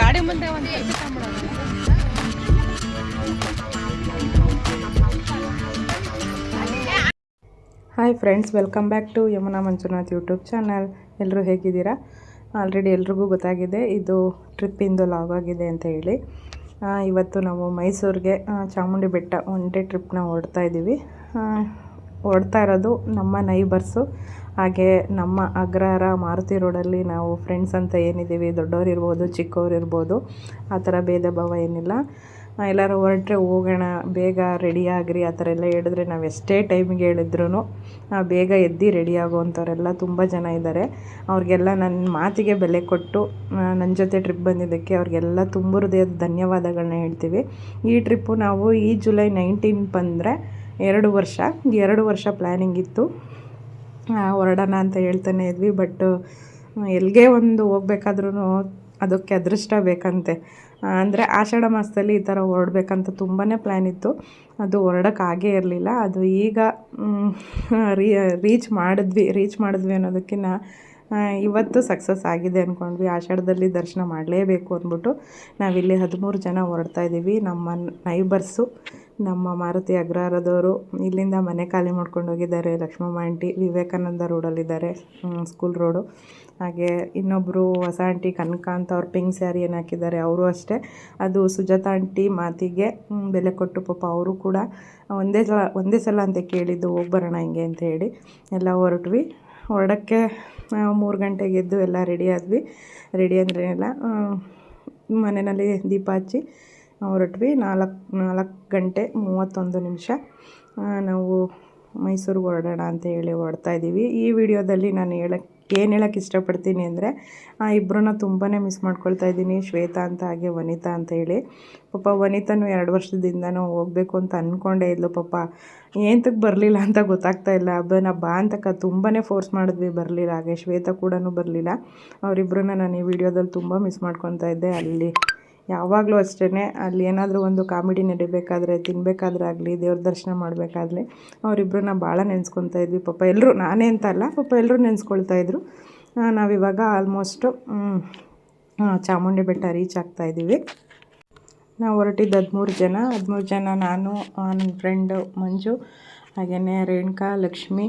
ಗಾಡಿ ಮುಂದೆ ಒಂದು hi friends, welcome back to Yamuna Manjunath YouTube channel. ಎಲ್ಲರೂ ಹೇಗಿದ್ದೀರಾ? ಆಲ್ರೆಡಿ ಎಲ್ರಿಗೂ ಗೊತ್ತಾಗಿದೆ, ಇದು ಟ್ರಿಪ್ಪಿಂದು ಲಾಗ್ ಆಗಿದೆ ಅಂತ ಹೇಳಿ. ಇವತ್ತು ನಾವು ಮೈಸೂರಿಗೆ ಚಾಮುಂಡಿ ಬೆಟ್ಟ ಒನ್ ಡೇ ಟ್ರಿಪ್ನ ಓಡ್ತಾ ಇದ್ದೀವಿ ಓಡ್ತಾ ಇರೋದು ನಮ್ಮ ನೈಬರ್ಸು. ಹಾಗೆ ನಮ್ಮ ಅಗ್ರಹಾರ ಮಾರುತಿ ರೋಡಲ್ಲಿ ನಾವು ಫ್ರೆಂಡ್ಸ್ ಅಂತ ಏನಿದ್ದೀವಿ, ದೊಡ್ಡವ್ರು ಇರ್ಬೋದು, ಚಿಕ್ಕವ್ರು ಇರ್ಬೋದು, ಆ ಥರ ಭೇದ ಭಾವ ಏನಿಲ್ಲ. ಎಲ್ಲರೂ ಹೊರಟ್ರೆ ಹೋಗೋಣ, ಬೇಗ ರೆಡಿ ಆಗ್ರಿ, ಆ ಥರ ಎಲ್ಲ ಹೇಳಿದ್ರೆ ನಾವು ಎಷ್ಟೇ ಟೈಮಿಗೆ ಹೇಳಿದ್ರು ಬೇಗ ಎದ್ದು ರೆಡಿ ತುಂಬ ಜನ ಇದ್ದಾರೆ. ಅವ್ರಿಗೆಲ್ಲ ನನ್ನ ಮಾತಿಗೆ ಬೆಲೆ ಕೊಟ್ಟು ನನ್ನ ಜೊತೆ ಟ್ರಿಪ್ ಬಂದಿದ್ದಕ್ಕೆ ಅವ್ರಿಗೆಲ್ಲ ತುಂಬ ಹೃದಯದ ಧನ್ಯವಾದಗಳನ್ನ ಹೇಳ್ತೀವಿ. ಈ ಟ್ರಿಪ್ಪು ನಾವು ಈ ಜುಲೈ ನೈನ್ಟೀನ್ ಬಂದರೆ ಎರಡು ವರ್ಷ ಎರಡು ವರ್ಷ ಪ್ಲ್ಯಾನಿಂಗ್ ಇತ್ತು. ಹೊರಡೋಣ ಅಂತ ಹೇಳ್ತಾನೆ ಇದ್ವಿ ಬಟ್ ಎಲ್ಲಿಗೆ ಒಂದು ಹೋಗ್ಬೇಕಾದ್ರೂ ಅದಕ್ಕೆ ಅದೃಷ್ಟ ಬೇಕಂತೆ. ಅಂದರೆ ಆಷಾಢ ಮಾಸದಲ್ಲಿ ಈ ಥರ ಹೊರಡ್ಬೇಕಂತ ತುಂಬಾ ಪ್ಲ್ಯಾನ್ ಇತ್ತು. ಅದು ಹೊರಡೋಕ್ಕಾಗೇ ಇರಲಿಲ್ಲ. ಅದು ಈಗ ರೀಚ್ ಮಾಡಿದ್ವಿ ರೀಚ್ ಮಾಡಿದ್ವಿ ಅನ್ನೋದಕ್ಕಿಂತ ಇವತ್ತು ಸಕ್ಸಸ್ ಆಗಿದೆ ಅಂದ್ಕೊಂಡ್ವಿ ಆಷಾಢದಲ್ಲಿ ದರ್ಶನ ಮಾಡಲೇಬೇಕು ಅಂದ್ಬಿಟ್ಟು ನಾವಿಲ್ಲಿ ಹದಿಮೂರು ಜನ ಹೊರಡ್ತಾ ಇದ್ದೀವಿ ನಮ್ಮ ನೈಬರ್ಸು ನಮ್ಮ ಮಾರುತಿ ಅಗ್ರಹಾರದವರು ಇಲ್ಲಿಂದ ಮನೆ ಖಾಲಿ ಮಾಡ್ಕೊಂಡು ಹೋಗಿದ್ದಾರೆ. ಲಕ್ಷ್ಮಮ್ಮ ಆಂಟಿ ವಿವೇಕಾನಂದ ರೋಡಲ್ಲಿದ್ದಾರೆ ಸ್ಕೂಲ್ ರೋಡು ಹಾಗೆ ಇನ್ನೊಬ್ಬರು ಹೊಸ ಆಂಟಿ ಕನಕ ಅಂತ ಅವ್ರು ಪಿಂಕ್ ಸ್ಯಾರಿ ಏನು ಹಾಕಿದ್ದಾರೆ. ಅವರು ಅಷ್ಟೇ. ಅದು ಸುಜಾತಾ ಆಂಟಿ ಮಾತಿಗೆ ಬೆಲೆ ಕೊಟ್ಟು ಪಾಪ ಅವರು ಕೂಡ ಒಂದೇ ಸಲ ಒಂದೇ ಸಲ ಅಂತ ಕೇಳಿದ್ದು ಹೋಗಿ ಬರೋಣ ಹಿಂಗೆ ಅಂತ ಹೇಳಿ ಎಲ್ಲ ಹೊರಟ್ವಿ. ಹೊರಡೋಕ್ಕೆ ಮೂರು ಗಂಟೆಗೆ ಎದ್ದು ಎಲ್ಲ ರೆಡಿ ಆದ್ವಿ. ರೆಡಿ ಅಂದ್ರೆ ಎಲ್ಲ ಮನೆಯಲ್ಲಿ ದೀಪ ಹಚ್ಚಿ ಹೊರಟ್ವಿ. ನಾಲ್ಕು ನಾಲ್ಕು ಗಂಟೆ ಮೂವತ್ತೊಂದು ನಿಮಿಷ ನಾವು ಮೈಸೂರಿಗೆ ಹೊರಡೋಣ ಅಂತ ಹೇಳಿ ಹೊರಡ್ತಾ ಇದ್ದೀವಿ. ಈ ವಿಡಿಯೋದಲ್ಲಿ ನಾನು ಹೇಳಕ್ಕೆ ಏನು ಹೇಳೋಕ್ಕೆ ಇಷ್ಟಪಡ್ತೀನಿ ಅಂದರೆ, ಆ ಇಬ್ಬರನ್ನ ತುಂಬಾ ಮಿಸ್ ಮಾಡ್ಕೊಳ್ತಾ ಇದ್ದೀನಿ. ಶ್ವೇತಾ ಅಂತ ಹಾಗೆ ವನಿತಾ ಅಂತ ಹೇಳಿ. ಪಾಪ ವನಿತಾನು ಎರಡು ವರ್ಷದಿಂದನೂ ಹೋಗಬೇಕು ಅಂತ ಅಂದ್ಕೊಂಡೇ ಇದ್ಲು. ಪಾಪ ಏಂತಕ್ಕೆ ಬರಲಿಲ್ಲ ಅಂತ ಗೊತ್ತಾಗ್ತಾ ಇಲ್ಲ. ಅಬ್ಬನ ಬಾ ಅಂತಕ ತುಂಬಾ ಫೋರ್ಸ್ ಮಾಡಿದ್ವಿ ಬರಲಿಲ್ಲ. ಹಾಗೆ ಶ್ವೇತಾ ಕೂಡ ಬರಲಿಲ್ಲ. ಅವರಿಬ್ಬರನ್ನ ನಾನು ಈ ವಿಡಿಯೋದಲ್ಲಿ ತುಂಬ ಮಿಸ್ ಮಾಡ್ಕೊತಾ ಇದ್ದೆ. ಅಲ್ಲಿ ಯಾವಾಗಲೂ ಅಷ್ಟೇ ಅಲ್ಲಿ ಏನಾದರೂ ಒಂದು ಕಾಮಿಡಿ ನಡಿಬೇಕಾದ್ರೆ ತಿನ್ನಬೇಕಾದ್ರೆ ಆಗಲಿ ದೇವ್ರ ದರ್ಶನ ಮಾಡಬೇಕಾದ್ರೆ ಅವರಿಬ್ಬರನ್ನ ಭಾಳ ನೆನೆಸ್ಕೊತಾ ಇದ್ವಿ. ಪಾಪ ಎಲ್ಲರೂ ನಾನೇ ಅಂತ ಅಲ್ಲ ಪಾಪ ಎಲ್ಲರೂ ನೆನೆಸ್ಕೊಳ್ತಾ ಇದ್ರು. ಆ, ನಾವಿವಾಗ ಆಲ್ಮೋಸ್ಟು ಚಾಮುಂಡಿ ಬೆಟ್ಟ ರೀಚ್ ಆಗ್ತಾ ಇದ್ದೀವಿ. ನಾವು ಹೊರಟಿದ್ದು ಹದಿಮೂರು ಜನ ಹದಿಮೂರು ಜನ ನಾನು ನನ್ನ ಫ್ರೆಂಡು ಮಂಜು ಹಾಗೆಯೇ ರೇಣುಕಾ ಲಕ್ಷ್ಮಿ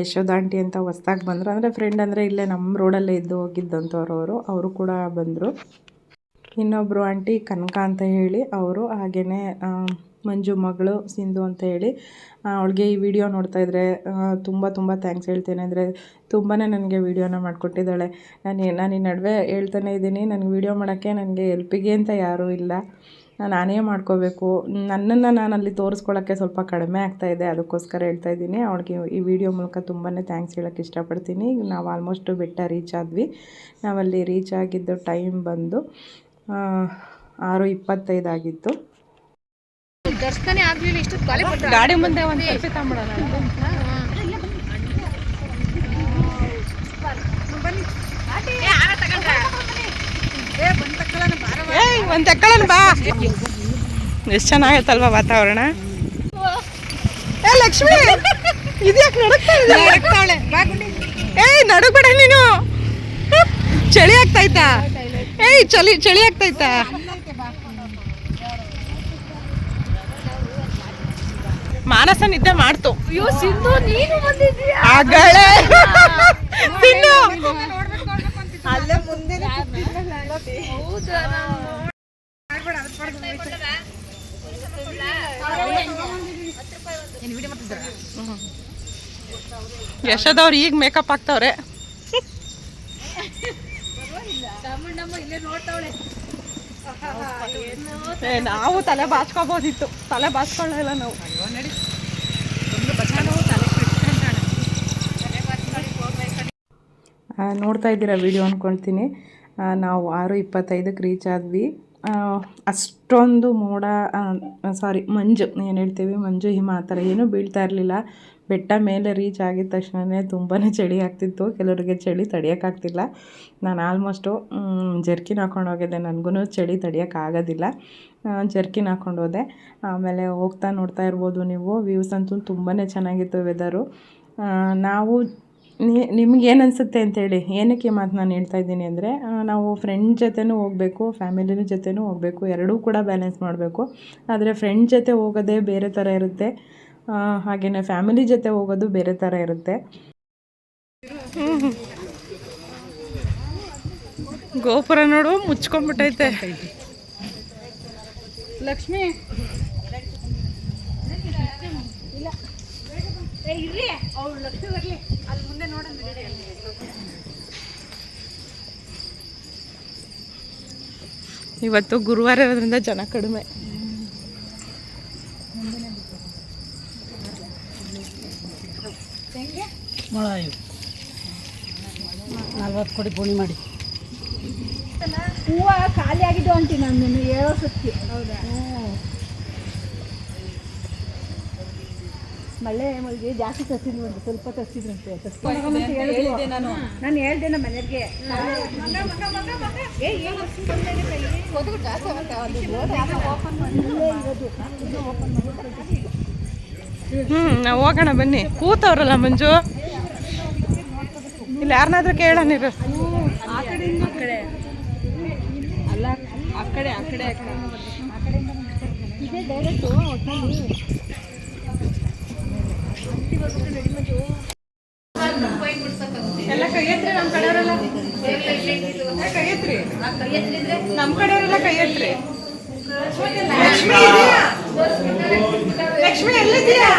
ಯಶೋದಾಂಟಿ ಅಂತ ಹೊಸ್ದಾಗಿ ಬಂದರು. ಅಂದರೆ ಫ್ರೆಂಡ್ ಅಂದರೆ ಇಲ್ಲೇ ನಮ್ಮ ರೋಡಲ್ಲೇ ಇದ್ದು ಹೋಗಿದ್ದಂಥವ್ರು ಅವರು ಕೂಡ ಬಂದರು. ಇನ್ನೊಬ್ಬರು ಆಂಟಿ ಕನಕ ಅಂತ ಹೇಳಿ, ಅವರು ಹಾಗೆಯೇ ಮಂಜು ಮಗಳು ಸಿಂಧು ಅಂತ ಹೇಳಿ ಅವಳಿಗೆ ಈ ವಿಡಿಯೋ ನೋಡ್ತಾ ಇದ್ದರೆ ತುಂಬ ತುಂಬ ಥ್ಯಾಂಕ್ಸ್ ಹೇಳ್ತೇನೆ. ಅಂದರೆ ತುಂಬಾ ನನಗೆ ವೀಡಿಯೋನ ಮಾಡಿಕೊಟ್ಟಿದ್ದಾಳೆ. ನಾನು ನಾನು ಈ ನಡುವೆ ಹೇಳ್ತಾನೆ ಇದ್ದೀನಿ, ನನಗೆ ವೀಡಿಯೋ ಮಾಡೋಕ್ಕೆ ನನಗೆ ಹೆಲ್ಪಿಗೆ ಅಂತ ಯಾರೂ ಇಲ್ಲ. ನಾನೇ ಮಾಡ್ಕೋಬೇಕು. ನನ್ನನ್ನು ನಾನು ಅಲ್ಲಿ ತೋರಿಸ್ಕೊಳ್ಳೋಕ್ಕೆ ಸ್ವಲ್ಪ ಕಡಿಮೆ ಆಗ್ತಾ ಇದೆ, ಅದಕ್ಕೋಸ್ಕರ ಹೇಳ್ತಾ ಇದ್ದೀನಿ. ಅವಳಿಗೆ ಈ ವಿಡಿಯೋ ಮೂಲಕ ತುಂಬಾ ಥ್ಯಾಂಕ್ಸ್ ಹೇಳೋಕ್ಕೆ ಇಷ್ಟಪಡ್ತೀನಿ. ನಾವು ಆಲ್ಮೋಸ್ಟು ಬೆಟ್ಟ ರೀಚ್ ಆದ್ವಿ. ನಾವಲ್ಲಿ ರೀಚ್ ಆಗಿದ್ದು ಟೈಮ್ ಬಂದು ಆರು ಇಪ್ಪತ್ತೈದು ಆಗಿತ್ತು. ದರ್ಶನ ಆಗ್ಲಿಲ್ಲ ಇಷ್ಟು ಗಾಡಿ ಮುಂದೆ ಒಂದು ತಗೊಂಬಿಡೋಣ ಏಯ್ ಒಂದು ತಕ್ಕಳನ್ ಬಾ. ಎಷ್ಟು ಚೆನ್ನಾಗೈತಲ್ವಾ ವಾತಾವರಣ? ಏ ಲಕ್ಷ್ಮಿ ಇದ್ಯಾಕೆ ನಡಕ್ತಾ ಇದೆ ಏಯ್ ನಡಕ್ಬೇಡ ನೀನು. ಚಳಿ ಚಳಿ ಆಗ್ತೈತಾ? ಮಾನಸ ನಿದ್ದೆ ಮಾಡ್ತು. ಅಯ್ಯೋ ಸಿಂಧು ನೀನು ಬಂದಿದ್ದೀಯಾ? ಸಿಂಧು. ಅಲ್ಲೇ ಮುಂದೆ ಹೌದಾ? ಯಶೋದವ್ರು ಈಗ ಮೇಕಪ್ ಹಾಕ್ತವ್ರೆ. ನಾವು ತಲೆ ಬಾಚ್ಕೋಬೋದಿತ್ತು ತಲೆ ಬಾಚ್ಕೊಳ್ಳಲ್ಲ ನಾವು. ನೋಡ್ತಾ ಇದ್ದೀರಾ ವಿಡಿಯೋ ಅನ್ಕೊಳ್ತೀನಿ. ನಾವು ಆರು ಇಪ್ಪತ್ತೈದಕ್ಕೆ ರೀಚ್ ಆದ್ವಿ. ಅಷ್ಟೊಂದು ಮೋಡ ಸಾರಿ ಮಂಜು ಏನು ಹೇಳ್ತೀವಿ? ಮಂಜು ಹಿಮ ಆ ಥರ ಏನೂ ಬೀಳ್ತಾ ಇರಲಿಲ್ಲ. ಬೆಟ್ಟ ಮೇಲೆ ರೀಚ್ ಆಗಿದ ತಕ್ಷಣವೇ ತುಂಬಾ ಚಳಿ ಆಗ್ತಿತ್ತು. ಕೆಲವರಿಗೆ ಚಳಿ ತಡೆಯೋಕ್ಕಾಗ್ತಿಲ್ಲ ನಾನು ಆಲ್ಮೋಸ್ಟು ಜರ್ಕಿನ್ ಹಾಕೊಂಡು ಹೋಗಿದ್ದೆ. ನನಗೂ ಚಳಿ ತಡೆಯೋಕ್ಕಾಗೋದಿಲ್ಲ ಜರ್ಕಿನ್ ಹಾಕೊಂಡು ಹೋದೆ. ಆಮೇಲೆ ಹೋಗ್ತಾ ನೋಡ್ತಾ ಇರ್ಬೋದು ನೀವು. ವ್ಯೂಸ್ ಅಂತೂ ತುಂಬಾ ಚೆನ್ನಾಗಿತ್ತು ವೆದರು ನಾವು ನಿಮ್ಗೆ ಏನು ಅನಿಸುತ್ತೆ ಅಂತೇಳಿ. ಏನಕ್ಕೆ ಮಾತು ನಾನು ಹೇಳ್ತಾ ಇದ್ದೀನಿ ಅಂದರೆ ನಾವು ಫ್ರೆಂಡ್ ಜೊತೆನೂ ಹೋಗಬೇಕು ಫ್ಯಾಮಿಲಿ ಜೊತೆನೂ ಹೋಗಬೇಕು. ಎರಡೂ ಕೂಡ ಬ್ಯಾಲೆನ್ಸ್ ಮಾಡಬೇಕು. ಆದರೆ ಫ್ರೆಂಡ್ ಜೊತೆ ಹೋಗೋದೇ ಬೇರೆ ಥರ ಇರುತ್ತೆ. ಹಾಗೆಯೇ ಫ್ಯಾಮಿಲಿ ಜೊತೆ ಹೋಗೋದು ಬೇರೆ ಥರ ಇರುತ್ತೆ. ಗೋಪುರ ನೋಡು, ಮುಚ್ಕೊಂಡ್ಬಿಟ್ಟೈತೆ. ಲಕ್ಷ್ಮಿ. ಇವತ್ತು ಗುರುವಾರ ಇರೋದ್ರಿಂದ ಜನ ಕಡಿಮೆ. ನಲ್ವತ್ತು ಕೊಡಿ ಬೋಣಿ ಮಾಡಿ. ಹೂವ ಖಾಲಿ ಆಗಿದ್ದು ಅಂತೀನಿ ನಾನು ನಿನ್ನ ಹೇಳೋ ಸತ್ತಿ ಹೌದಾ? ಮಳೆ ಮಳಿಗೆ ಜಾಸ್ತಿ ತರ್ಸಿದ್ವಿ ಒಂದು ಸ್ವಲ್ಪ ತರ್ಸಿದ್ರಂತೆ. ಹೇಳಿದೆ ನಾನು. ನಾನು ಹೇಳ್ದೆ ನಮ್ಮ ಮನೆಗೆ ಓಪನ್ ಮಾಡಿ ಹ್ಞೂ ನಾವು ಹೋಗೋಣ ಬನ್ನಿ. ಕೂತವ್ರಲ್ಲ ಮಂಜು? ಇಲ್ಲಿ ಯಾರನ್ನಾದ್ರೂ ಕೇಳೋಣ ಇರು. ಎಲ್ಲ ಕೈ ನಮ್ಮ ಕಡೆಯವರೆಲ್ಲ? ಕೈ ಎತ್ರಿ ನಮ್ಮ ಕಡೆಯವರೆಲ್ಲ ಲಕ್ಷ್ಮಿ ಲಕ್ಷ್ಮಿ ಎಲ್ಲಿದ್ದೀಯಾ?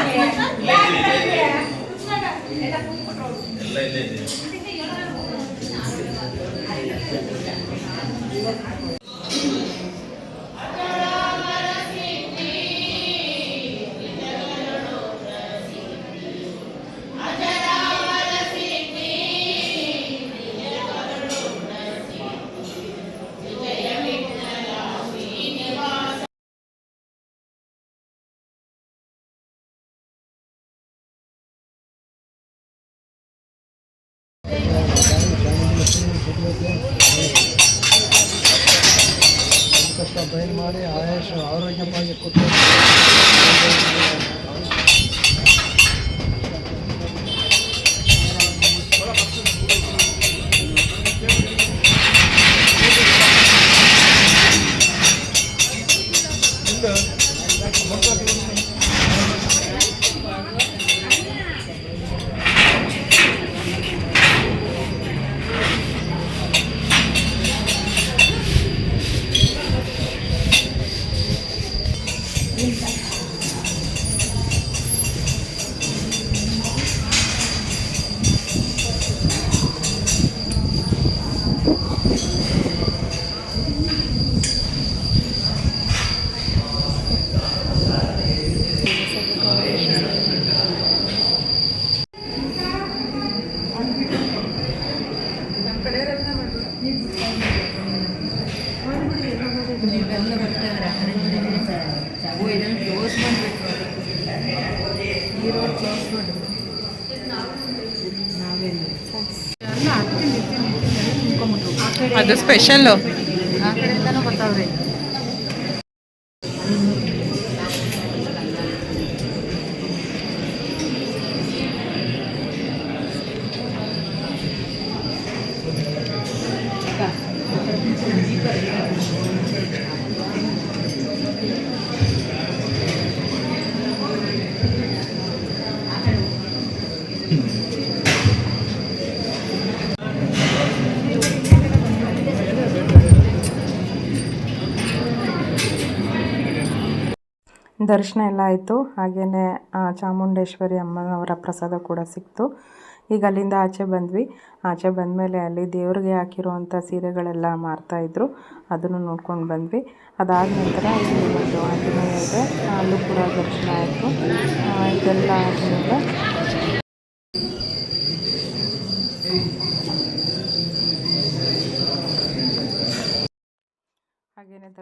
ಕಷ್ಟ ಅದು ಸ್ಪೆಷಲ್ಲು ಆ ಕಡೆಯಿಂದನೂ ಬರ್ತಾವ್ರಿ. ದರ್ಶನ ಎಲ್ಲ ಆಯಿತು. ಹಾಗೆಯೇ ಚಾಮುಂಡೇಶ್ವರಿ ಅಮ್ಮನವರ ಪ್ರಸಾದ ಕೂಡ ಸಿಕ್ತು. ಈಗ ಅಲ್ಲಿಂದ ಆಚೆ ಬಂದ್ವಿ. ಆಚೆ ಬಂದಮೇಲೆ ಅಲ್ಲಿ ದೇವ್ರಿಗೆ ಹಾಕಿರುವಂಥ ಸೀರೆಗಳೆಲ್ಲ ಮಾರ್ತಾಯಿದ್ರು ಅದನ್ನು ನೋಡ್ಕೊಂಡು ಬಂದ್ವಿ. ಅದಾದ ನಂತರ ಇಲ್ಲಿ ಒಂದು ಆಂಜನೇಯ ಇದೆ ಅಲ್ಲೂ ಕೂಡ ದರ್ಶನ ಆಯಿತು. ಇದೆಲ್ಲ ಆದಮೇಲೆ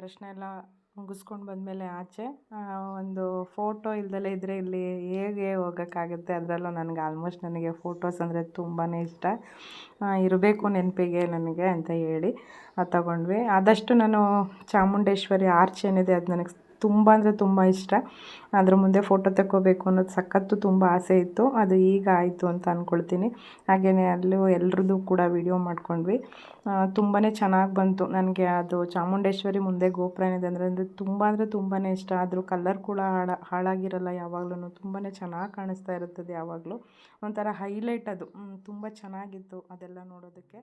ದರ್ಶನ ಎಲ್ಲ ಮುಗಿಸ್ಕೊಂಡು ಬಂದಮೇಲೆ ಆಚೆ ಒಂದು ಫೋಟೋ ಇಲ್ದಲೇ ಇದ್ದರೆ ಇಲ್ಲಿ ಹೇಗೆ ಹೋಗೋಕ್ಕಾಗುತ್ತೆ ಅದರಲ್ಲೂ ನನಗೆ ಆಲ್ಮೋಸ್ಟ್ ನನಗೆ ಫೋಟೋಸ್ ಅಂದರೆ ತುಂಬಾ ಇಷ್ಟ. ಇರಬೇಕು ನೆನಪಿಗೆ ನನಗೆ ಅಂತ ಹೇಳಿ ಅದು ತಗೊಂಡ್ವಿ. ಆದಷ್ಟು ನಾನು ಚಾಮುಂಡೇಶ್ವರಿ ಆರ್ಚ್ ಏನಿದೆ ಅದು ನನಗೆ ತುಂಬ ಅಂದರೆ ತುಂಬ ಇಷ್ಟ. ಅದ್ರ ಮುಂದೆ ಫೋಟೋ ತಗೋಬೇಕು ಅನ್ನೋದು ಸಖತ್ತು ತುಂಬ ಆಸೆ ಇತ್ತು. ಅದು ಈಗ ಆಯಿತು ಅಂತ ಅಂದ್ಕೊಳ್ತೀನಿ ಹಾಗೆಯೇ ಅಲ್ಲೂ ಎಲ್ರದ್ದು ಕೂಡ ವಿಡಿಯೋ ಮಾಡ್ಕೊಂಡ್ವಿ. ತುಂಬಾ ಚೆನ್ನಾಗಿ ಬಂತು. ನನಗೆ ಅದು ಚಾಮುಂಡೇಶ್ವರಿ ಮುಂದೆ ಗೋಪುರ ಏನಿದೆ ಅಂದರೆ ಅಂದರೆ ತುಂಬ ಅಂದರೆ ತುಂಬಾ ಇಷ್ಟ. ಅದ್ರ ಕಲರ್ ಕೂಡ ಹಾಳ, ಹಾಳಾಗಿರಲ್ಲ ಯಾವಾಗಲೂ ತುಂಬಾ ಚೆನ್ನಾಗಿ ಕಾಣಿಸ್ತಾ ಇರುತ್ತದೆ ಯಾವಾಗಲೂ. ಒಂಥರ ಹೈಲೈಟ್ ಅದು. ತುಂಬ ಚೆನ್ನಾಗಿತ್ತು ಅದೆಲ್ಲ ನೋಡೋದಕ್ಕೆ.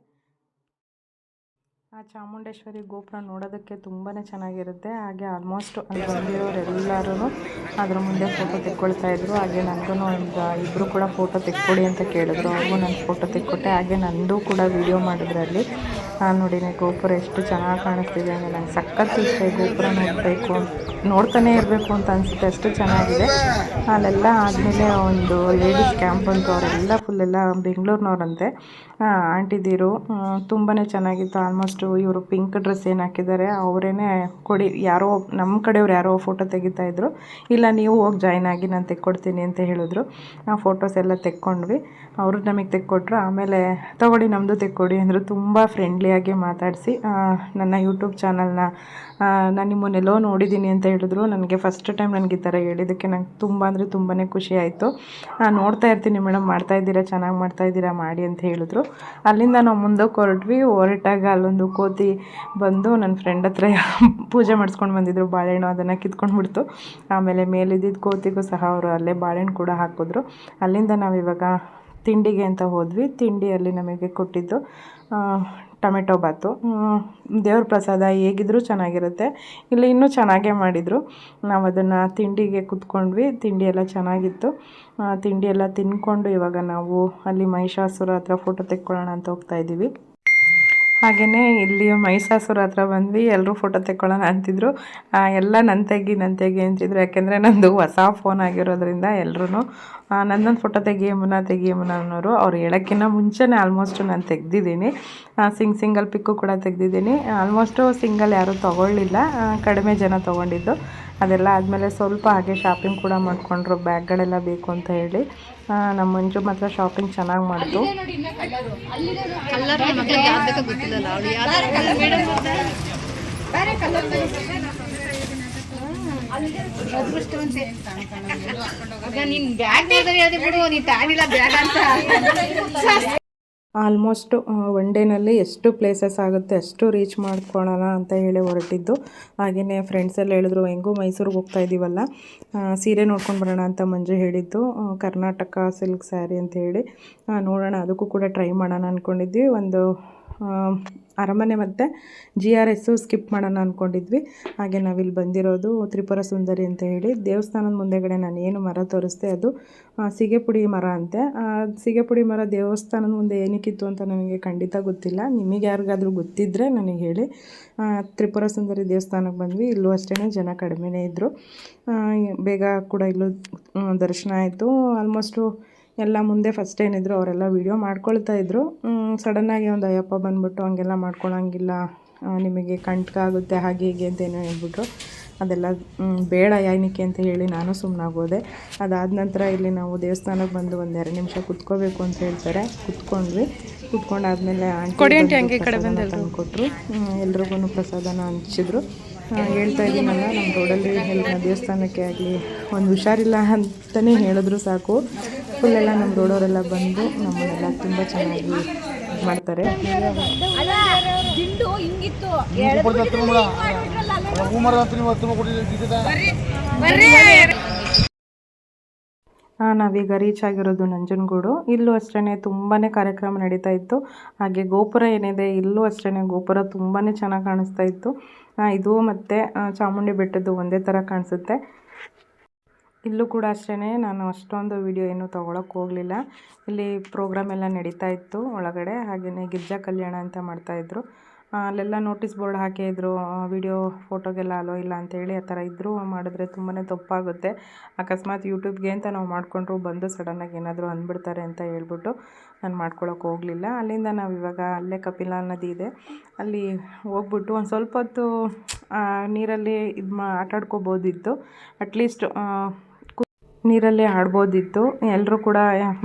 ಆ ಚಾಮುಂಡೇಶ್ವರಿ ಗೋಪುರ ನೋಡೋದಕ್ಕೆ ತುಂಬಾ ಚೆನ್ನಾಗಿರುತ್ತೆ. ಹಾಗೆ ಆಲ್ಮೋಸ್ಟ್ ಅಲ್ಲಿ ಬಂದಿರೋರೆಲ್ಲರೂ ಅದ್ರ ಮುಂದೆ ಫೋಟೋ ತೆಕ್ಕೊಳ್ತಾ ಇದ್ರು. ಹಾಗೆ ನನಗೂ ಒಂದು ಇಬ್ಬರು ಕೂಡ ಫೋಟೋ ತೆಕ್ಕೊಡಿ ಅಂತ ಕೇಳಿದ್ರು. ಅವ್ರಿಗೂ ನಾನು ಫೋಟೋ ತೆಕ್ಕೊಟ್ಟೆ. ಹಾಗೆ ನಂದು ಕೂಡ ವೀಡಿಯೋ ಮಾಡಿದ್ರು ಅಲ್ಲಿ ನಾನು ನೋಡಿನಿ, ಗೋಪುರ ಎಷ್ಟು ಚೆನ್ನಾಗಿ ಕಾಣಿಸ್ತಿದೆ. ಅಂದರೆ ನಂಗೆ ಸಖತ್ತು ಇಷ್ಟ ಗೋಪುರ ನೋಡಬೇಕು ನೋಡ್ತಾನೆ ಇರಬೇಕು ಅಂತ ಅನಿಸುತ್ತೆ, ಅಷ್ಟು ಚೆನ್ನಾಗಿದೆ. ಅಲ್ಲೆಲ್ಲ ಆದಮೇಲೆ ಒಂದು ಲೇಡೀಸ್ ಕ್ಯಾಂಪ್ ಅಂತ ಅವರೆಲ್ಲ ಫುಲ್ಲೆಲ್ಲ ಬೆಂಗಳೂರಿನವ್ರಂತೆ. ಆಂಟಿದಿರು ತುಂಬಾ ಚೆನ್ನಾಗಿತ್ತು. ಆಲ್ಮೋಸ್ಟು ಇವರು ಪಿಂಕ್ ಡ್ರೆಸ್ ಏನು ಹಾಕಿದ್ದಾರೆ ಅವರೇ ಕೊಡಿ, ಯಾರೋ ನಮ್ಮ ಕಡೆಯವ್ರು ಯಾರೋ ಫೋಟೋ ತೆಗಿತಾಯಿದ್ರು ಇಲ್ಲ, ನೀವು ಹೋಗಿ ಜಾಯ್ನ್ ಆಗಿ ನಾನು ತೆಕ್ಕೊಡ್ತೀನಿ ಅಂತ ಹೇಳಿದ್ರು. ಆ ಫೋಟೋಸ್ ಎಲ್ಲ ತೆಕ್ಕೊಂಡ್ವಿ. ಅವರು ನಮಗೆ ತೆಕ್ಕೊಟ್ರು. ಆಮೇಲೆ ತಗೊಳ್ಳಿ ನಮ್ಮದು ತೆಕ್ಕೊಡಿ ಅಂದರು. ತುಂಬ ಫ್ರೆಂಡ್ಲಿಯಾಗಿ ಮಾತಾಡಿಸಿ ನನ್ನ ಯೂಟ್ಯೂಬ್ ಚಾನಲ್ನ ನಾನು ನಿಮ್ಮನ್ನೆಲ್ಲೋ ನೋಡಿದ್ದೀನಿ ಅಂತ ಹೇಳಿದ್ರು. ನನಗೆ ಫಸ್ಟ್ ಟೈಮ್ ನನಗೆ ಈ ಥರ ಹೇಳಿದ್ದಕ್ಕೆ ನಂಗೆ ತುಂಬ ಅಂದರೆ ತುಂಬಾ ಖುಷಿ ಆಯಿತು. ನೋಡ್ತಾ ಇರ್ತೀನಿ ಮೇಡಮ್, ಮಾಡ್ತಾ ಇದ್ದೀರಾ, ಚೆನ್ನಾಗಿ ಮಾಡ್ತಾ ಇದ್ದೀರಾ, ಮಾಡಿ ಅಂತ ಹೇಳಿದ್ರು. ಅಲ್ಲಿಂದ ನಾವು ಮುಂದಕ್ಕೆ ಹೊರಟ್ವಿ. ಹೊರಟಾಗ ಅಲ್ಲೊಂದು ಕೋತಿ ಬಂದು ನನ್ನ ಫ್ರೆಂಡ್ ಹತ್ರ ಪೂಜೆ ಮಾಡಿಸ್ಕೊಂಡು ಬಂದಿದ್ರು. ಬಾಳೆಹಣ್ಣು ಅದನ್ನು ಕಿತ್ಕೊಂಡ್ಬಿಡ್ತು. ಆಮೇಲೆ ಮೇಲಿದ್ದಿದ್ದ ಕೋತಿಗೂ ಸಹ ಅವರು ಅಲ್ಲೇ ಬಾಳೆಹಣ್ಣು ಕೂಡ ಹಾಕಿದ್ರು ಅಲ್ಲಿಂದ ನಾವು ಇವಾಗ ತಿಂಡಿಗೆ ಅಂತ ಹೋದ್ವಿ. ತಿಂಡಿಯಲ್ಲಿ ನಮಗೆ ಕೊಟ್ಟಿದ್ದು ಟೊಮೆಟೊ ಬಾತು. ದೇವ್ರ ಪ್ರಸಾದ ಹೇಗಿದ್ರೂ ಚೆನ್ನಾಗಿರುತ್ತೆ. ಇಲ್ಲಿ ಇನ್ನೂ ಚೆನ್ನಾಗೇ ಮಾಡಿದರು. ನಾವು ಅದನ್ನು ತಿಂಡಿಗೆ ಕುತ್ಕೊಂಡ್ವಿ. ತಿಂಡಿ ಎಲ್ಲ ಚೆನ್ನಾಗಿತ್ತು. ತಿಂಡಿ ಎಲ್ಲ ತಿಂದ್ಕೊಂಡು ಇವಾಗ ನಾವು ಅಲ್ಲಿ ಮಹಿಷಾಸುರ ಹತ್ರ ಫೋಟೋ ತೆಕ್ಕೊಳ್ಳೋಣ ಅಂತ ಹೋಗ್ತಾ ಇದ್ದೀವಿ ಹಾಗೆಯೇ ಇಲ್ಲಿ ಮೈಸಾಸುರ ಹತ್ರ ಬಂದ್ವಿ ಎಲ್ಲರೂ ಫೋಟೋ ತೆಕ್ಕೊಳ್ಳೋಣ ಅಂತಿದ್ರು. ಎಲ್ಲ ನನ್ನ ತೆಗಿ ನನ್ನ ತೆಗಿ ಅಂತಿದ್ರು, ಯಾಕೆಂದರೆ ನಂದು ಹೊಸ ಫೋನ್ ಆಗಿರೋದ್ರಿಂದ ಎಲ್ಲರೂ ನನ್ನೊಂದು ಫೋಟೋ ತೆಗಿಯಮ್ಮನ ತೆಗಿಯಮ್ಮನ ಅನ್ನೋರು, ಅವ್ರು ಹೇಳೋಕ್ಕಿನ್ನ ಮುಂಚೆನೇ ಆಲ್ಮೋಸ್ಟ್ ನಾನು ತೆಗ್ದಿದ್ದೀನಿ. ಸಿಂಗ್ ಸಿಂಗಲ್ ಪಿಕ್ಕು ಕೂಡ ತೆಗ್ದಿದ್ದೀನಿ. ಆಲ್ಮೋಸ್ಟು ಸಿಂಗಲ್ ಯಾರೂ ತೊಗೊಳ್ಳಿಲ್ಲ ಕಡಿಮೆ ಜನ ತೊಗೊಂಡಿದ್ದು. ಅದೆಲ್ಲ ಆದಮೇಲೆ ಸ್ವಲ್ಪ ಹಾಗೆ ಶಾಪಿಂಗ್ ಕೂಡ ಮಾಡಿಕೊಂಡ್ರು, ಬ್ಯಾಗ್ಗಳೆಲ್ಲ ಬೇಕು ಅಂತ ಹೇಳಿ. ನಮ್ಮ ಮಂಜು ಮಾತ್ರ ಶಾಪಿಂಗ್ ಚೆನ್ನಾಗಿ ಮಾಡಿತು ನೀನ್ ಬ್ಯಾಗ್ ಬಿಡು, ನೀನ್ ತಾನಿಲ್ಲ ಬ್ಯಾಗ್ ಅಂತ. ಆಲ್ಮೋಸ್ಟು ಒನ್ ಡೇನಲ್ಲಿ ಎಷ್ಟು ಪ್ಲೇಸಸ್ ಆಗುತ್ತೆ, ಅಷ್ಟು ರೀಚ್ ಮಾಡ್ಕೊಳ್ಳೋಣ ಅಂತ ಹೇಳಿ ಹೊರಟಿದ್ದು. ಹಾಗೆಯೇ ಫ್ರೆಂಡ್ಸ್ ಎಲ್ಲ ಹೇಳಿದ್ರು, ಹೆಂಗೂ ಮೈಸೂರಿಗೆ ಹೋಗ್ತಾ ಇದ್ದೀವಲ್ಲ ಸೀರೆ ನೋಡ್ಕೊಂಡು ಬರೋಣ ಅಂತ ಮಂಜು ಹೇಳಿದ್ದು. ಕರ್ನಾಟಕ ಸಿಲ್ಕ್ ಸ್ಯಾರಿ ಅಂತ ಹೇಳಿ ನೋಡೋಣ, ಅದಕ್ಕೂ ಕೂಡ ಟ್ರೈ ಮಾಡೋಣ ಅಂದ್ಕೊಂಡಿದ್ವಿ ಒಂದು ಅರಮನೆ ಮತ್ತು ಜಿ ಆರ್ ಎಸ್ಸು ಸ್ಕಿಪ್ ಮಾಡೋಣ ಅಂದ್ಕೊಂಡಿದ್ವಿ ಹಾಗೆ ನಾವಿಲ್ಲಿ ಬಂದಿರೋದು ತ್ರಿಪುರ ಸುಂದರಿ ಅಂತ ಹೇಳಿ. ದೇವಸ್ಥಾನದ ಮುಂದೆಗಡೆ ನಾನು ಏನು ಮರ ತೋರಿಸ್ದೆ ಅದು ಸಿಗೆಪುಡಿ ಮರ ಅಂತೆ. ಸೀಗೆಪುಡಿ ಮರ ದೇವಸ್ಥಾನದ ಮುಂದೆ ಏನಕ್ಕಿತ್ತು ಅಂತ ನನಗೆ ಖಂಡಿತ ಗೊತ್ತಿಲ್ಲ. ನಿಮಗೆ ಯಾರಿಗಾದರೂ ಗೊತ್ತಿದ್ದರೆ ನನಗೆ ಹೇಳಿ. ತ್ರಿಪುರ ಸುಂದರಿ ದೇವಸ್ಥಾನಕ್ಕೆ ಬಂದ್ವಿ. ಇಲ್ಲೂ ಅಷ್ಟೇ ಜನ ಕಡಿಮೆನೇ ಇದ್ದರು ಬೇಗ ಕೂಡ ಇಲ್ಲೂ ದರ್ಶನ ಆಯಿತು. ಆಲ್ಮೋಸ್ಟು ಎಲ್ಲ ಮುಂದೆ ಫಸ್ಟ್ ಏನಿದ್ರು ಅವರೆಲ್ಲ ವೀಡಿಯೋ ಮಾಡ್ಕೊಳ್ತಾ ಇದ್ರು. ಸಡನ್ನಾಗಿ ಒಂದು ಅಯ್ಯಪ್ಪ ಬಂದ್ಬಿಟ್ಟು ಹಂಗೆಲ್ಲ ಮಾಡ್ಕೊಳಂಗಿಲ್ಲ. ನಿಮಗೆ ಕಂಟಕ ಆಗುತ್ತೆ ಹಾಗೆ ಹೀಗೆ ಅಂತ ಏನೋ ಹೇಳ್ಬಿಟ್ರು. ಅದೆಲ್ಲ ಬೇಡ ಏನಕ್ಕೆ ಅಂತ ಹೇಳಿ ನಾನು ಸುಮ್ಮನಾಗೋದೆ ಅದಾದ ನಂತರ ಇಲ್ಲಿ ನಾವು ದೇವಸ್ಥಾನಕ್ಕೆ ಬಂದು ಒಂದು ಎರಡು ನಿಮಿಷ ಕುತ್ಕೋಬೇಕು ಅಂತ ಹೇಳ್ತಾರೆ. ಕುತ್ಕೊಂಡ್ವಿ. ಕುತ್ಕೊಂಡಾದ್ಮೇಲೆ ಆಂಟಿ ತಂದುಕೊಟ್ರು. ಎಲ್ರಿಗೂ ಪ್ರಸಾದನ ಹಂಚಿದ್ರು. ಹೇಳ್ತಾ ಇದ್ದೀನಲ್ಲ ನಮ್ಮ ರೋಡಲ್ಲಿ ಎಲ್ಲ ದೇವಸ್ಥಾನಕ್ಕೆ ಆಗಲಿ ಒಂದು ಹುಷಾರಿಲ್ಲ ಅಂತಲೇ ಹೇಳಿದ್ರು ಸಾಕು. ಫುಲ್ಲೆಲ್ಲ ನಮ್ಮ ರೋಡವರೆಲ್ಲ ಬಂದು ನಮ್ಮನ್ನೆಲ್ಲ ತುಂಬ ಚೆನ್ನಾಗಿ ಇದ್ ಮಾಡ್ತಾರೆ ಹಾಂ ನಾವೀಗ ರೀಚ್ ಆಗಿರೋದು ನಂಜನಗೂಡು. ಇಲ್ಲೂ ಅಷ್ಟೇ ತುಂಬಾ ಕಾರ್ಯಕ್ರಮ ನಡೀತಾ ಇತ್ತು. ಹಾಗೆ ಗೋಪುರ ಏನಿದೆ ಇಲ್ಲೂ ಅಷ್ಟೇ ಗೋಪುರ ತುಂಬಾ ಚೆನ್ನಾಗಿ ಕಾಣಿಸ್ತಾ ಇತ್ತು. ಇದು ಮತ್ತು ಚಾಮುಂಡಿ ಬೆಟ್ಟದ್ದು ಒಂದೇ ಥರ ಕಾಣಿಸುತ್ತೆ. ಇಲ್ಲೂ ಕೂಡ ಅಷ್ಟೇ ನಾನು ಅಷ್ಟೊಂದು ವಿಡಿಯೋ ಏನೂ ತೊಗೊಳಕ್ಕೆ ಹೋಗಲಿಲ್ಲ. ಇಲ್ಲಿ ಪ್ರೋಗ್ರಾಮ್ ಎಲ್ಲ ನಡೀತಾ ಇತ್ತು ಒಳಗಡೆ ಹಾಗೆಯೇ ಗಿರ್ಜಾ ಕಲ್ಯಾಣ ಅಂತ ಮಾಡ್ತಾಯಿದ್ರು ಅಲ್ಲೆಲ್ಲ ನೋಟಿಸ್ ಬೋರ್ಡ್ ಹಾಕಿದ್ರು ವಿಡಿಯೋ ಫೋಟೋಗೆಲ್ಲ ಅಲೋ ಇಲ್ಲ ಅಂತೇಳಿ ಆ ಥರ ಇದ್ದರೂ ಮಾಡಿದ್ರೆ ತುಂಬಾ ತಪ್ಪಾಗುತ್ತೆ. ಅಕಸ್ಮಾತ್ ಯೂಟ್ಯೂಬ್ಗೆ ಅಂತ ನಾವು ಮಾಡಿಕೊಂಡ್ರು ಬಂದು ಸಡನ್ನಾಗಿ ಏನಾದರೂ ಅಂದ್ಬಿಡ್ತಾರೆ ಅಂತ ಹೇಳ್ಬಿಟ್ಟು ನಾನು ಮಾಡ್ಕೊಳಕ್ಕೆ ಹೋಗಲಿಲ್ಲ. ಅಲ್ಲಿಂದ ನಾವು ಇವಾಗ ಅಲ್ಲೇ ಕಪಿಲಾ ನದಿ ಇದೆ. ಅಲ್ಲಿ ಹೋಗ್ಬಿಟ್ಟು ಒಂದು ಸ್ವಲ್ಪ ಹೊತ್ತು ನೀರಲ್ಲಿ ಇದು ಮಾ, ಆಟಾಡ್ಕೋಬೋದಿತ್ತು. ಅಟ್ಲೀಸ್ಟ್ ನೀರಲ್ಲಿ ಆಡ್ಬೋದಿತ್ತು. ಎಲ್ಲರೂ ಕೂಡ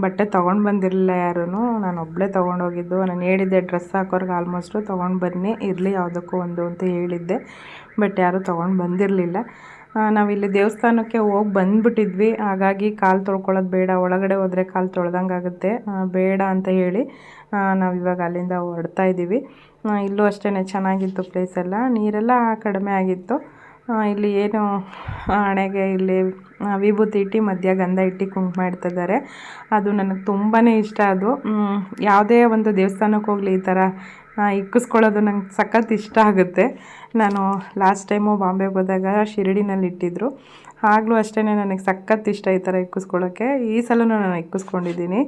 ಬಟ್ಟೆ ತೊಗೊಂಡು ಬಂದಿರಲಿಲ್ಲ ಯಾರೂ ನಾನು ಒಬ್ಬಳೇ ತೊಗೊಂಡೋಗಿದ್ದು ನಾನು ಹೇಳಿದ್ದೆ, ಡ್ರೆಸ್ ಹಾಕೋರ್ಗೆ ಆಲ್ಮೋಸ್ಟು ತೊಗೊಂಡು ಬನ್ನಿ. ಇರಲಿ, ಯಾವುದಕ್ಕೂ ಒಂದು ಅಂತ ಹೇಳಿದ್ದೆ. ಬಟ್ ಯಾರೂ ತೊಗೊಂಡು ಬಂದಿರಲಿಲ್ಲ. ನಾವಿಲ್ಲಿ ದೇವಸ್ಥಾನಕ್ಕೆ ಹೋಗಿ ಬಂದುಬಿಟ್ಟಿದ್ವಿ. ಹಾಗಾಗಿ ಕಾಲು ತೊಳ್ಕೊಳ್ಳೋದು ಬೇಡ. ಒಳಗಡೆ ಹೋದರೆ ಕಾಲು ತೊಳ್ದಂಗೆ ಆಗುತ್ತೆ. ಬೇಡ ಅಂತ ಹೇಳಿ ನಾವು ಇವಾಗ ಅಲ್ಲಿಂದ ಹೊರಡ್ತಾ ಇದ್ದೀವಿ ಇಲ್ಲೂ ಅಷ್ಟೇ ಚೆನ್ನಾಗಿತ್ತು ಪ್ಲೇಸೆಲ್ಲ ನೀರೆಲ್ಲ ಕಡಿಮೆ ಆಗಿತ್ತು. ಇಲ್ಲಿ ಏನು ಹಣೆಗೆ ಇಲ್ಲಿ ವಿಭೂತಿ ಇಟ್ಟು ಮಧ್ಯ ಗಂಧ ಇಟ್ಟು ಕುಂಕುಮ ಇಡ್ತಿದ್ದಾರೆ. ಅದು ನನಗೆ ತುಂಬಾ ಇಷ್ಟ ಅದು. ಯಾವುದೇ ಒಂದು ದೇವಸ್ಥಾನಕ್ಕೆ ಹೋಗಲಿ ಈ ಥರ ಇಕ್ಕಿಸ್ಕೊಳ್ಳೋದು ನಂಗೆ ಸಖತ್ ಇಷ್ಟ ಆಗುತ್ತೆ. ನಾನು ಲಾಸ್ಟ್ ಟೈಮು ಬಾಂಬೆಗೆ ಹೋದಾಗ ಶಿರಡಿನಲ್ಲಿ ಇಟ್ಟಿದ್ರು. ಆಗಲೂ ಅಷ್ಟೇ ನನಗೆ ಸಖತ್ ಇಷ್ಟ ಈ ಥರ ಇಕ್ಕಿಸ್ಕೊಳ್ಳೋಕ್ಕೆ ಈ ಸಲ ನಾನು ಇಕ್ಕಿಸ್ಕೊಂಡಿದ್ದೀನಿ.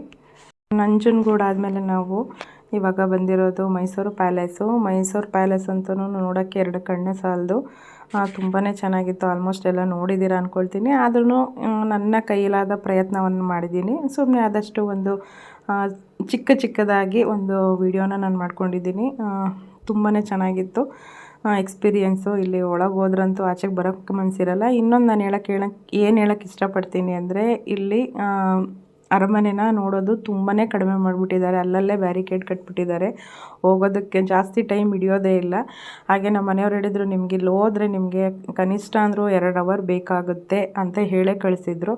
ನಂಜನಗೂಡು ಆದಮೇಲೆ ನಾವು ಇವಾಗ ಬಂದಿರೋದು ಮೈಸೂರು ಪ್ಯಾಲೇಸು. ಮೈಸೂರು ಪ್ಯಾಲೇಸ್ ಅಂತಲೂ ನೋಡೋಕ್ಕೆ ಎರಡು ಕಣ್ಣೇ ಸಾಲದು. ತುಂಬಾ ಚೆನ್ನಾಗಿತ್ತು. ಆಲ್ಮೋಸ್ಟ್ ಎಲ್ಲ ನೋಡಿದ್ದೀರಾ ಅಂದ್ಕೊಳ್ತೀನಿ ಆದ್ರೂ ನನ್ನ ಕೈಲಾದ ಪ್ರಯತ್ನವನ್ನು ಮಾಡಿದ್ದೀನಿ. ಸುಮ್ಮನೆ ಆದಷ್ಟು ಒಂದು ಚಿಕ್ಕ ಚಿಕ್ಕದಾಗಿ ಒಂದು ವಿಡಿಯೋನ ನಾನು ಮಾಡ್ಕೊಂಡಿದ್ದೀನಿ. ತುಂಬಾ ಚೆನ್ನಾಗಿತ್ತು. ಎಕ್ಸ್ಪೀರಿಯೆನ್ಸು ಇಲ್ಲಿ ಒಳಗೆ ಹೋದ್ರಂತೂ ಆಚೆಗೆ ಬರೋಕ್ಕೆ ಮನಸ್ಸಿರಲ್ಲ ಇನ್ನೊಂದು ನಾನು ಹೇಳೋಕ್ಕೆ ಹೇಳಕ್ಕೆ ಏನು ಹೇಳೋಕ್ಕೆ ಇಷ್ಟಪಡ್ತೀನಿ ಅಂದರೆ, ಇಲ್ಲಿ ಅರಮನೆನ ನೋಡೋದು ತುಂಬಾ ಕಡಿಮೆ ಮಾಡಿಬಿಟ್ಟಿದ್ದಾರೆ. ಅಲ್ಲಲ್ಲೇ ಬ್ಯಾರಿಕೇಡ್ ಕಟ್ಬಿಟ್ಟಿದ್ದಾರೆ. ಹೋಗೋದಕ್ಕೆ ಜಾಸ್ತಿ ಟೈಮ್ ಹಿಡಿಯೋದೇ ಇಲ್ಲ. ಹಾಗೆ ನಮ್ಮ ಮನೆಯವ್ರು ಹೇಳಿದ್ರು, ನಿಮಗೆ ಇಲ್ಲಿ ಹೋದ್ರೆ ನಿಮಗೆ ಕನಿಷ್ಠ ಅಂದರೂ ಎರಡು ಅವರ್ ಬೇಕಾಗುತ್ತೆ ಅಂತ ಹೇಳೇ ಕಳಿಸಿದ್ರು.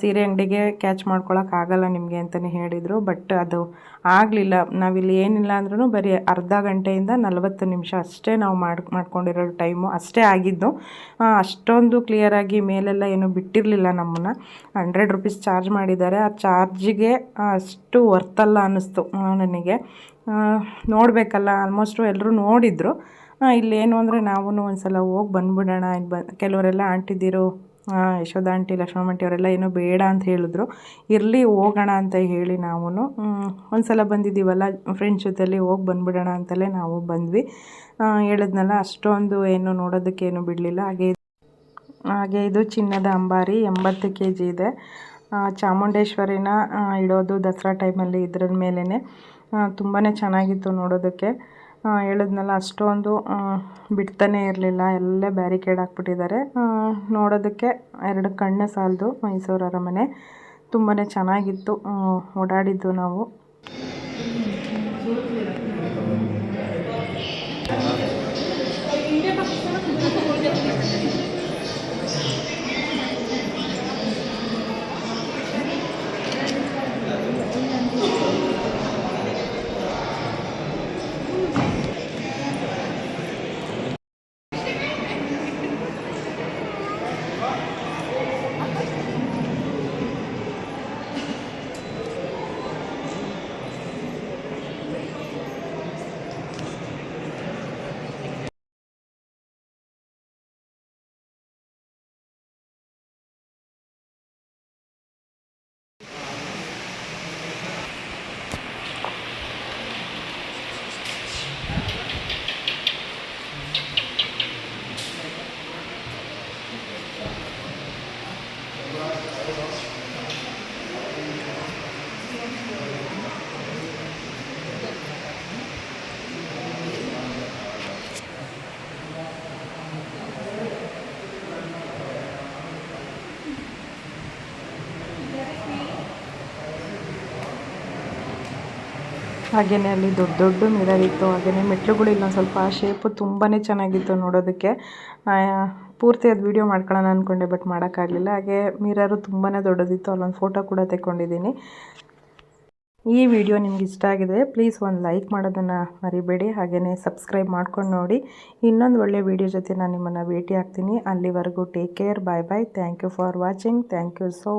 ಸೀರೆ ಅಂಗಡಿಗೆ ಕ್ಯಾಚ್ ಮಾಡ್ಕೊಳಕ್ಕಾಗಲ್ಲ ನಿಮಗೆ ಅಂತಲೇ ಹೇಳಿದರು. ಬಟ್ ಅದು ಆಗಲಿಲ್ಲ. ನಾವಿಲ್ಲಿ ಏನಿಲ್ಲ ಅಂದ್ರೂ ಬರೀ ಅರ್ಧ ಗಂಟೆಯಿಂದ ನಲವತ್ತು ನಿಮಿಷ ಅಷ್ಟೇ ನಾವು ಮಾಡಿ, ಮಾಡ್ಕೊಂಡಿರೋ ಟೈಮು ಅಷ್ಟೇ ಆಗಿದ್ದು. ಅಷ್ಟೊಂದು ಕ್ಲಿಯರಾಗಿ ಮೇಲೆಲ್ಲ ಏನು ಬಿಟ್ಟಿರಲಿಲ್ಲ ನಮ್ಮನ್ನು. ಹಂಡ್ರೆಡ್ ರುಪೀಸ್ ಚಾರ್ಜ್ ಮಾಡಿದ್ದಾರೆ. ಆ ಚಾರ್ಜಿಗೆ ಅಷ್ಟು ವರ್ತಲ್ಲ ಅನ್ನಿಸ್ತು ನನಗೆ. ನೋಡಬೇಕಲ್ಲ ಆಲ್ಮೋಸ್ಟು ಎಲ್ಲರೂ ನೋಡಿದರು. ಇಲ್ಲೇನು ಅಂದರೆ ನಾವೂ ಒಂದು ಸಲ ಹೋಗಿ ಬಂದುಬಿಡೋಣ. ಇಲ್ಲಿ ಬ, ಕೆಲವರೆಲ್ಲ ಆಂಟಿದಿರು ಯಶೋಧ ಆಂಟಿ ಲಕ್ಷ್ಮಣ ಆಂಟಿ ಅವರೆಲ್ಲ ಏನೋ ಬೇಡ ಅಂತ ಹೇಳಿದ್ರು. ಇರಲಿ, ಹೋಗೋಣ ಅಂತ ಹೇಳಿ ನಾವು ಒಂದು ಸಲ ಬಂದಿದ್ದೀವಲ್ಲ ಫ್ರೆಂಡ್ಸ್ ಜೊತೆಲಿ ಹೋಗಿ ಬಂದುಬಿಡೋಣ ಅಂತಲೇ ನಾವು ಬಂದ್ವಿ. ಹೇಳಿದ್ನಲ್ಲ, ಅಷ್ಟೊಂದು ಏನು ನೋಡೋದಕ್ಕೇನು ಬಿಡಲಿಲ್ಲ. ಹಾಗೆ ಹಾಗೆ ಇದು ಚಿನ್ನದ ಅಂಬಾರಿ, ಎಂಬತ್ತು ಕೆ ಜಿ ಇದೆ ಚಾಮುಂಡೇಶ್ವರಿನ ಇಡೋದು ದಸರಾ ಟೈಮಲ್ಲಿ ಇದ್ರ ಮೇಲೇ ತುಂಬಾ ಚೆನ್ನಾಗಿತ್ತು ನೋಡೋದಕ್ಕೆ. ಹೇಳಿದ್ನಲ್ಲ, ಅಷ್ಟೊಂದು ಬಿಡ್ತಾನೇ ಇರಲಿಲ್ಲ, ಎಲ್ಲ ಬ್ಯಾರಿಕೇಡ್ ಹಾಕ್ಬಿಟ್ಟಿದ್ದಾರೆ. ನೋಡೋದಕ್ಕೆ ಎರಡು ಕಣ್ಣು ಸಾಲದು ಮೈಸೂರು ಅರಮನೆ ತುಂಬಾ ಚೆನ್ನಾಗಿತ್ತು ಓಡಾಡಿದ್ದು ನಾವು. ಹಾಗೆಯೇ ಅಲ್ಲಿ ದೊಡ್ಡ ದೊಡ್ಡ ಮಿರರ್ ಇತ್ತು ಹಾಗೆಯೇ ಮೆಟ್ಟಿಲುಗಳಿಲ್ಲ, ಸ್ವಲ್ಪ ಶೇಪು ತುಂಬಾ ಚೆನ್ನಾಗಿತ್ತು ನೋಡೋದಕ್ಕೆ. ಪೂರ್ತಿ ಅದು ವೀಡಿಯೋ ಮಾಡ್ಕೊಳ್ಳೋಣ ಅಂದ್ಕೊಂಡೆ ಬಟ್ ಮಾಡೋಕ್ಕಾಗಲಿಲ್ಲ. ಹಾಗೆ ಮಿರರು ತುಂಬಾ ದೊಡ್ಡದಿತ್ತು, ಅಲ್ಲೊಂದು ಫೋಟೋ ಕೂಡ ತೆಕ್ಕೊಂಡಿದ್ದೀನಿ. ಈ ವಿಡಿಯೋ ನಿಮ್ಗೆ ಇಷ್ಟ ಆಗಿದೆ ಪ್ಲೀಸ್ ಒಂದು ಲೈಕ್ ಮಾಡೋದನ್ನು ಮರಿಬೇಡಿ ಹಾಗೆಯೇ ಸಬ್ಸ್ಕ್ರೈಬ್ ಮಾಡ್ಕೊಂಡು ನೋಡಿ. ಇನ್ನೊಂದು ಒಳ್ಳೆ ವಿಡಿಯೋ ಜೊತೆ ನಾನು ನಿಮ್ಮನ್ನು ಭೇಟಿ ಆಗ್ತೀನಿ ಅಲ್ಲಿವರೆಗೂ take care bye bye thank you for watching thank you so